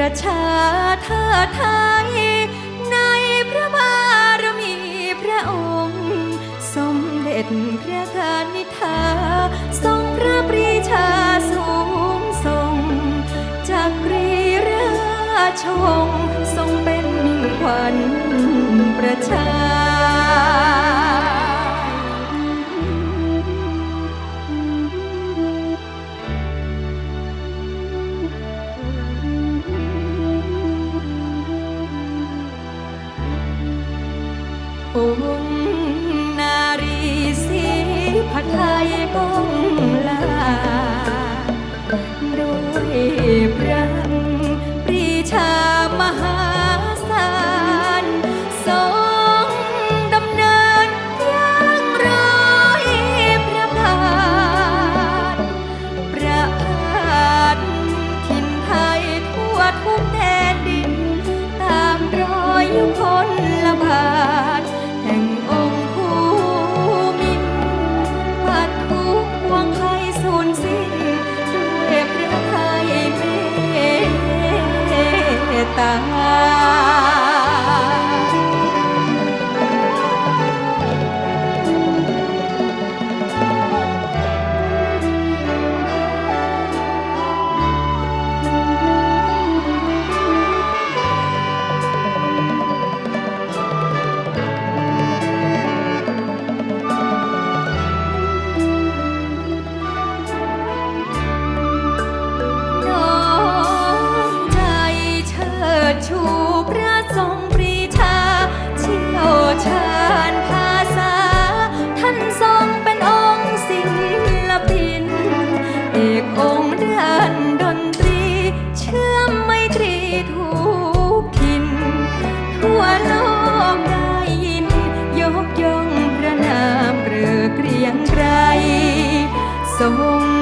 ประชาชาไทย ในพระบารมีพระองค์ สมเด็จพระกานิธาทรงพระปรีชาสูงทรงจากรีราชงทรงเป็นมิ่งขวัญประชา ลบาทแห่งองคูมินปัดทุกวางไข้สูญสิ้นด้วยพระทัยเมตตา ทุกทิน ทั่วโลกได้ยิน ยกย่องพระนามเกลือเกรียงไกรทรง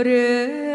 ഒരു